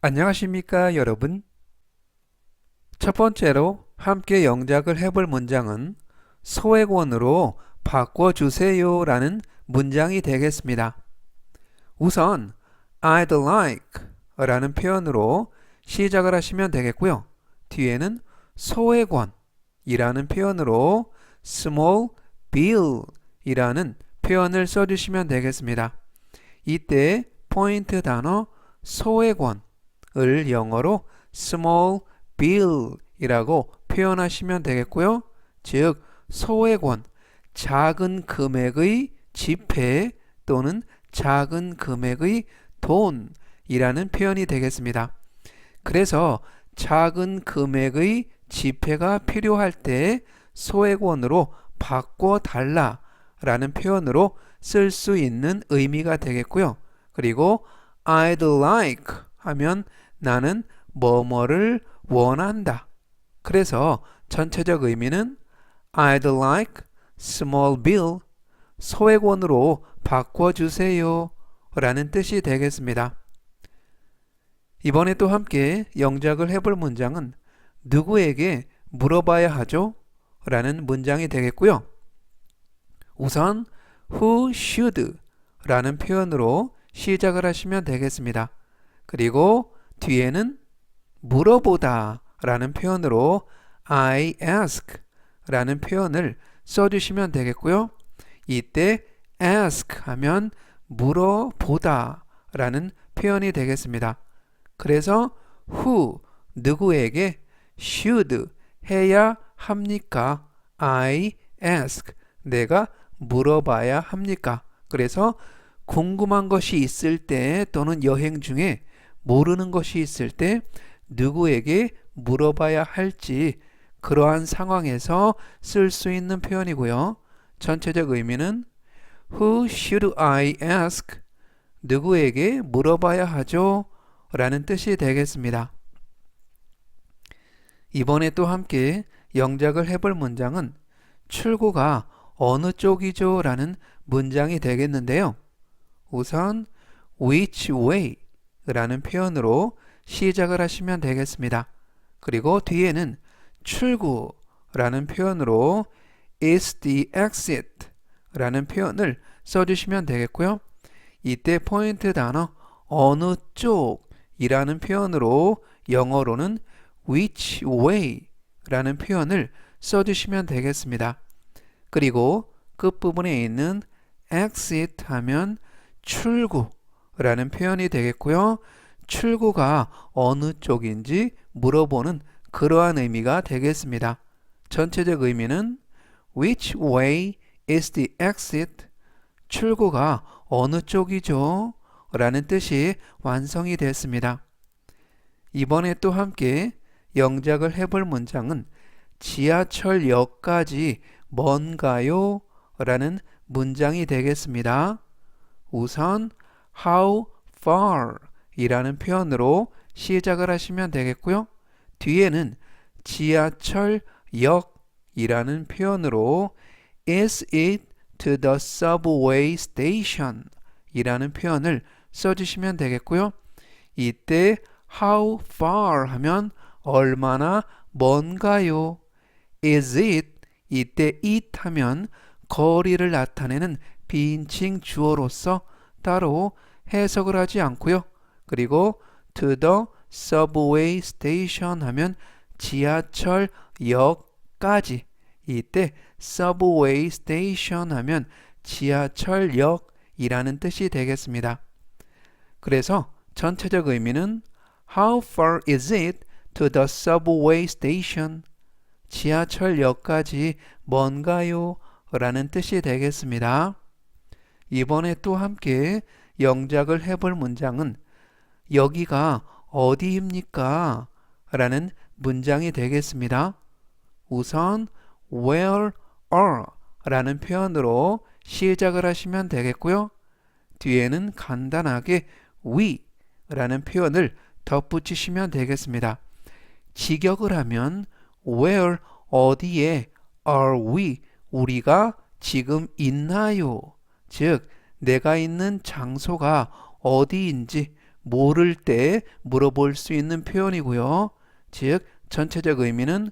안녕하십니까 여러분. 첫 번째로 함께 영작을 해볼 문장은 소액원으로 바꿔주세요 라는 문장이 되겠습니다. 우선 I'd like 라는 표현으로 시작을 하시면 되겠고요. 뒤에는 소액원 이라는 표현으로 small bill 이라는 표현을 써주시면 되겠습니다. 이때 포인트 단어 소액원 을 영어로 small bill 이라고 표현하시면 되겠고요. 즉, 소액원, 작은 금액의 지폐 또는 작은 금액의 돈이라는 표현이 되겠습니다. 그래서 작은 금액의 지폐가 필요할 때 소액원으로 바꿔 달라 라는 표현으로 쓸 수 있는 의미가 되겠고요. 그리고 I'd like 하면 나는 뭐뭐를 원한다. 그래서 전체적 의미는 I'd like small bill 소액원으로 바꿔주세요 라는 뜻이 되겠습니다. 이번에 또 함께 영작을 해볼 문장은 누구에게 물어봐야 하죠? 라는 문장이 되겠고요. 우선 who should 라는 표현으로 시작을 하시면 되겠습니다. 그리고 뒤에는 물어보다 라는 표현으로 I ask 라는 표현을 써주시면 되겠고요. 이때 ask 하면 물어보다 라는 표현이 되겠습니다. 그래서 who 누구에게 should 해야 합니까? I ask 내가 물어봐야 합니까? 그래서 궁금한 것이 있을 때 또는 여행 중에 모르는 것이 있을 때 누구에게 물어봐야 할지 그러한 상황에서 쓸 수 있는 표현이고요. 전체적 의미는 Who should I ask? 누구에게 물어봐야 하죠? 라는 뜻이 되겠습니다. 이번에 또 함께 영작을 해볼 문장은 출구가 어느 쪽이죠? 라는 문장이 되겠는데요. 우선 which way 라는 표현으로 시작을 하시면 되겠습니다. 그리고 뒤에는 출구 라는 표현으로 is the exit 라는 표현을 써주시면 되겠고요. 이때 포인트 단어 어느 쪽 이라는 표현으로 영어로는 which way 라는 표현을 써주시면 되겠습니다. 그리고 끝부분에 있는 exit 하면 출구 라는 표현이 되겠고요. 출구가 어느 쪽인지 물어보는 그러한 의미가 되겠습니다. 전체적 의미는 Which way is the exit? 출구가 어느 쪽이죠? 라는 뜻이 완성이 됐습니다. 이번에 또 함께 영작을 해볼 문장은 지하철역까지 뭔가요? 라는 문장이 되겠습니다. 우선 how far 이라는 표현으로 시작을 하시면 되겠고요. 뒤에는 지하철역이라는 표현으로 is it to the subway station 이라는 표현을 써주시면 되겠고요. 이때 how far 하면 얼마나 먼가요? is it 이때 it 하면 거리를 나타내는 빈칭 주어로서 따로 해석을 하지 않고요. 그리고 to the subway station 하면 지하철 역까지 이때 subway station 하면 지하철역이라는 뜻이 되겠습니다. 그래서 전체적 의미는 How far is it to the subway station? 지하철역까지 뭔가요? 라는 뜻이 되겠습니다. 이번에 또 함께 영작을 해볼 문장은 여기가 어디입니까? 라는 문장이 되겠습니다. 우선 where are 라는 표현으로 시작을 하시면 되겠고요. 뒤에는 간단하게 we 라는 표현을 덧붙이시면 되겠습니다. 직역을 하면 where 어디에 are we 우리가 지금 있나요? 즉 내가 있는 장소가 어디인지 모를 때 물어볼 수 있는 표현이고요. 즉 전체적 의미는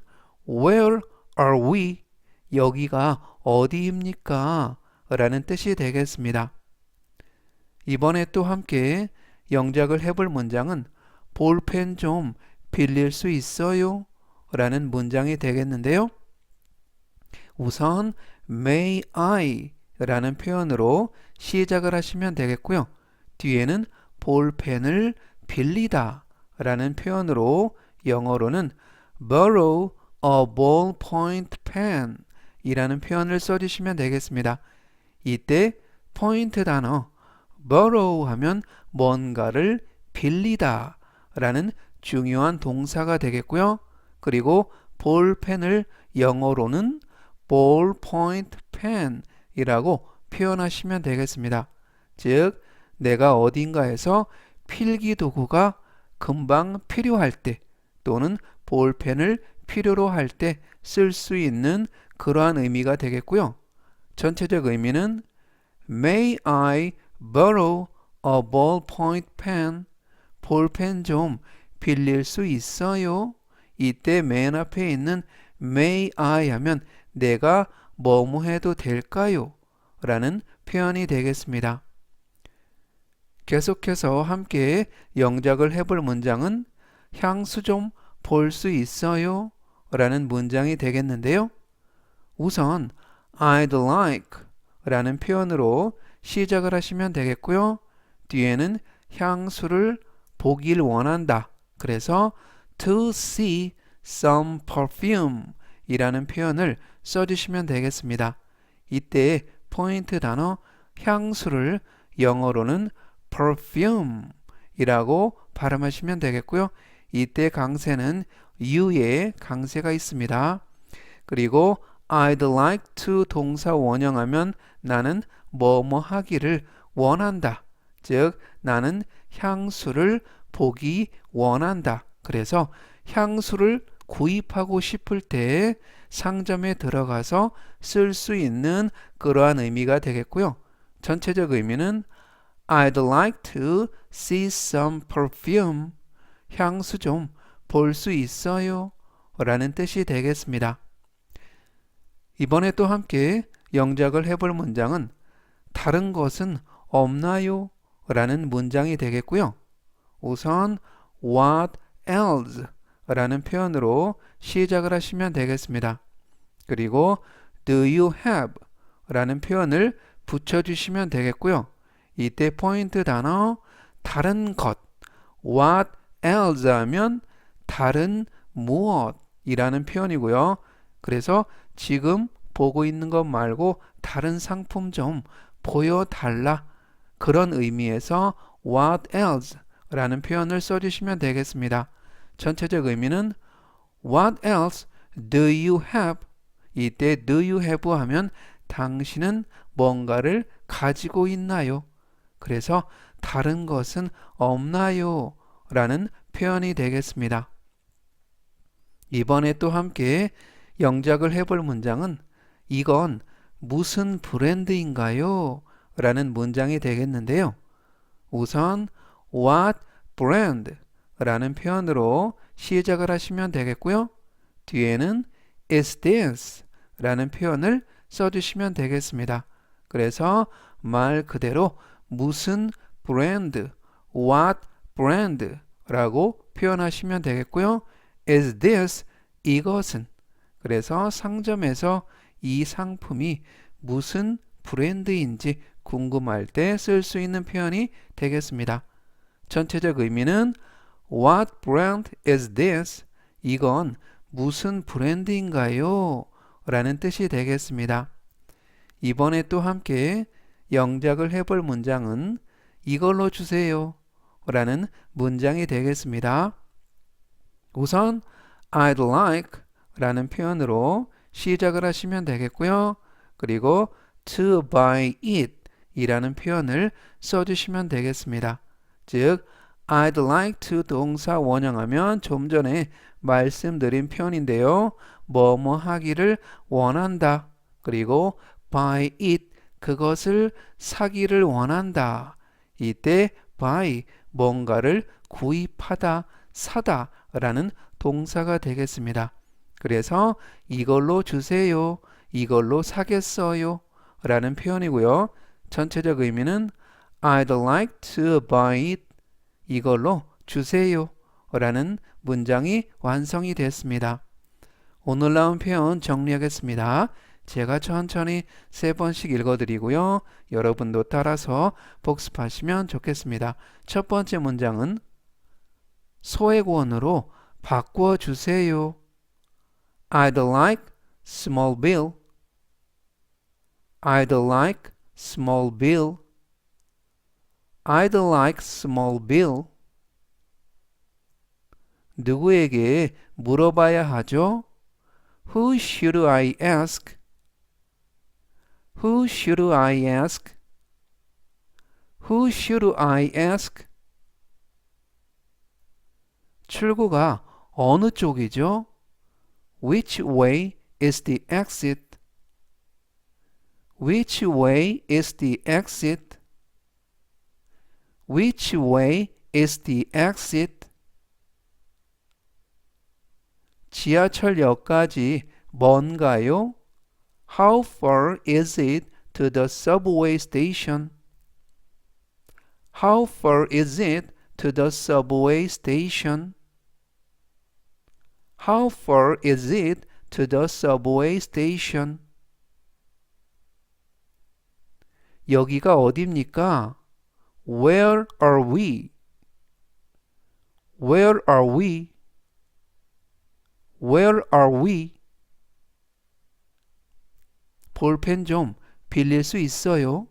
Where are we? 여기가 어디입니까? 라는 뜻이 되겠습니다. 이번에 또 함께 영작을 해볼 문장은 볼펜 좀 빌릴 수 있어요? 라는 문장이 되겠는데요. 우선 may I 라는 표현으로 시작을 하시면 되겠고요. 뒤에는 볼펜을 빌리다 라는 표현으로 영어로는 borrow a ballpoint pen 이라는 표현을 써주시면 되겠습니다. 이때 포인트 단어 borrow 하면 뭔가를 빌리다 라는 중요한 동사가 되겠고요. 그리고 볼펜을 영어로는 ballpoint pen 이라고 표현하시면 되겠습니다. 즉, 내가 어딘가에서 필기 도구가 금방 필요할 때 또는 볼펜을 필요로 할 때 쓸 수 있는 그러한 의미가 되겠고요. 전체적 의미는 May I borrow a ballpoint pen? 볼펜 좀 빌릴 수 있어요? 이때 맨 앞에 있는 may I 하면 내가 뭐뭐 해도 될까요? 라는 표현이 되겠습니다. 계속해서 함께 영작을 해볼 문장은 향수 좀 볼 수 있어요? 라는 문장이 되겠는데요. 우선 I'd like 라는 표현으로 시작을 하시면 되겠고요. 뒤에는 향수를 보길 원한다. 그래서 to see some perfume 이라는 표현을 써주시면 되겠습니다. 이때 포인트 단어 향수를 영어로는 perfume 이라고 발음하시면 되겠고요. 이때 강세는 you의 강세가 있습니다. 그리고 I'd like to 동사 원형하면 나는 뭐뭐 하기를 원한다. 즉 나는 향수를 보기 원한다. 그래서 향수를 구입하고 싶을 때 상점에 들어가서 쓸 수 있는 그러한 의미가 되겠고요. 전체적 의미는 I'd like to see some perfume. 향수 좀 볼 수 있어요? 라는 뜻이 되겠습니다. 이번에 또 함께 영작을 해볼 문장은 다른 것은 없나요? 라는 문장이 되겠고요. 우선 what else 라는 표현으로 시작을 하시면 되겠습니다. 그리고 do you have 라는 표현을 붙여주시면 되겠고요. 이때 포인트 단어 다른 것 what else 하면 다른 무엇이라는 표현이고요. 그래서 지금 보고 있는 것 말고 다른 상품 좀 보여달라 그런 의미에서 what else 라는 표현을 써주시면 되겠습니다. 전체적 의미는 What else do you have? 이때 do you have 하면 당신은 뭔가를 가지고 있나요? 그래서 다른 것은 없나요? 라는 표현이 되겠습니다. 이번에 또 함께 영작을 해볼 문장은 이건 무슨 브랜드인가요? 라는 문장이 되겠는데요. 우선 what brand 라는 표현으로 시작을 하시면 되겠고요. 뒤에는 is this 라는 표현을 써주시면 되겠습니다. 그래서 말 그대로 무슨 브랜드, what brand 라고 표현하시면 되겠고요. is this 이것은 그래서 상점에서 이 상품이 무슨 브랜드인지 궁금할 때 쓸 수 있는 표현이 되겠습니다. 전체적 의미는 What brand is this? 이건 무슨 브랜드인가요? 라는 뜻이 되겠습니다. 이번에 또 함께 영작을 해볼 문장은 이걸로 주세요. 라는 문장이 되겠습니다. 우선 I'd like 라는 표현으로 시작을 하시면 되겠고요. 그리고 to buy it 이라는 표현을 써주시면 되겠습니다. 즉, I'd like to 동사 원형하면 좀 전에 말씀드린 표현인데요. 뭐뭐 하기를 원한다. 그리고 buy it 그것을 사기를 원한다. 이때 buy 뭔가를 구입하다, 사다 라는 동사가 되겠습니다. 그래서 이걸로 주세요, 이걸로 사겠어요 라는 표현이고요. 전체적 의미는 I'd like to buy it 이걸로 주세요 라는 문장이 완성이 됐습니다. 오늘 나온 표현 정리하겠습니다. 제가 천천히 세 번씩 읽어드리고요. 여러분도 따라서 복습하시면 좋겠습니다. 첫 번째 문장은 소액원으로 바꾸어 주세요. I'd like small bill. I'd like small bill. I'd like small bill. 누구에게 물어봐야 하죠? Who should I ask? Who should I ask? Who should I ask? 출구가 어느 쪽이죠? Which way is the exit? Which way is the exit? Which way is the exit? 지하철역까지 먼가요? How far is it to the subway station? How far is it to the subway station? How far is it to the subway station? 여기가 어딥니까? Where are we? Where are we? Where are we? 볼펜 좀 빌릴 수 있어요?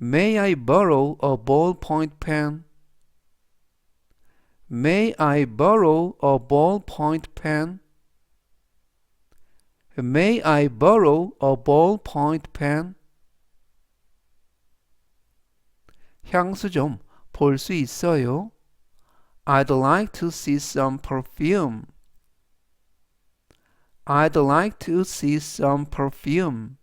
May I borrow a ballpoint pen? May I borrow a ballpoint pen? May I borrow a ballpoint pen? 향수 좀 볼 수 있어요? I'd like to see some perfume. I'd like to see some perfume.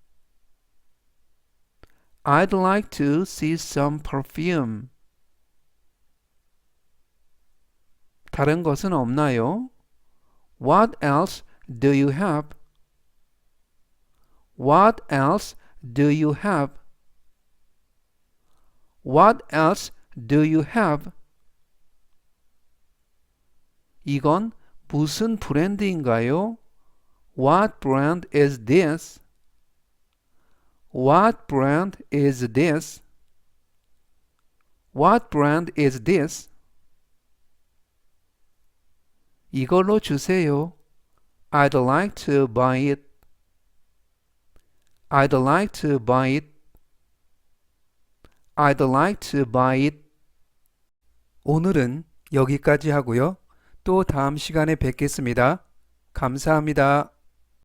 I'd like to see some perfume. 다른 것은 없나요? What else do you have? What else do you have? What else do you have? 이건 무슨 브랜드인가요? What brand is this? What brand is this? What brand is this? 이걸로 주세요. I'd like to buy it. I'd like to buy it. I'd like to buy it. 오늘은 여기까지 하고요. 또 다음 시간에 뵙겠습니다. 감사합니다.